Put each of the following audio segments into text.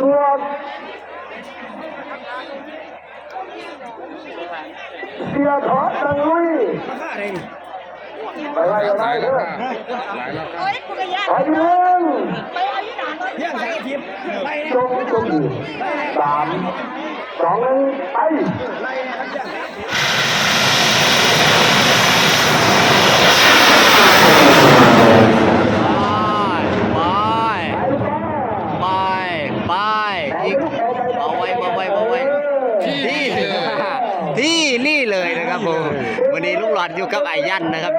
ตัวเสียถอนตังลุยไปไล่ไปไล่เถอะโอ้ยกูกระยานไปหนึ่งไปเอาที่หนานก่อนเรื่องสารทิพย์ไปจงจงสามสองหนึ่งไปไล่นะครับเรื่องไปไปไป อีกเอาไว้เอาไว้เอาไว้ที่ที่นี่เลยนะครับผมวันนี้ลุงหลอดอยู่กับไอ้ยันนะครับ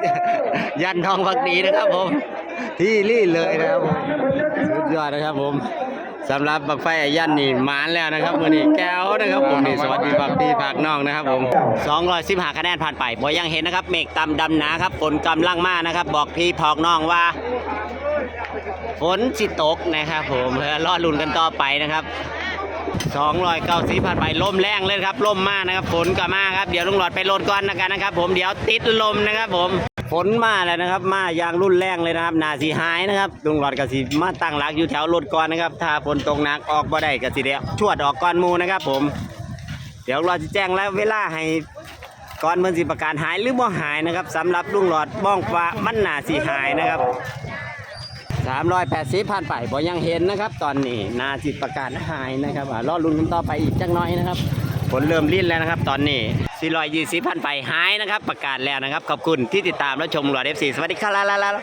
ยันทองพักดีนะครับผม ที่นี่เลยนะครับผมสุดยอดนะครับผมสำหรับบักไฟไอ้ยันนี่หมานแล้วนะครับวันนี้แก้วนะครับผมนี่สวัสดีฝากพี่ฝากน้องนะครับผม215คะแนนผ่านไปบ่ยังเห็นนะครับ เมฆต่ำดำหนาครับฝนกำลังมานะครับ บอกพี่พอกน้องว่า ฝนสิตกนะครับผมเออรอลุ้นกันต่อไปนะครับ290ผ่านไปลมแรงเลยครับลมมากนะครับ ฝนก็มาครับ เดี๋ยวลุงหลอดไปโลดก่อนนะกันนะครับ ผมเดี๋ยวติดลมนะครับ ผมฝนมาแล้วนะครับมาอย่างรุนแรงเลยนะครับหนาสีหายนะครับลุงหลอดก็สิมาตั้งหลักอยู่แถวรถก่อนนะครับ ถ้าฝนตกหนักออกบ่ได้ก็สิเดียวชวดออกก่อนมูนะครับ ผม เดี๋ยวเราจะแจ้งแล้วเวลาให้ก่อนเพิ่นสิประกาศหายหรือบ่หายนะครับสำหรับลุงหลอดบ้องฟ้ามันหนาสีหายนะครับ สามร้อยแปดสิบผ่านไปบ่ยังเห็นนะครับ ตอนนี้นาจิตประกาศหายนะครับอ่ารอลุ้นกันต่อไปอีกจักน้อยนะครับผลเริ่มลิ้นแล้วนะครับ ตอนนี้420ผ่านไปหายนะครับ ประกาศแล้วนะครับ ขอบคุณที่ติดตามและชมหลวดเอฟซีสวัสดีครับ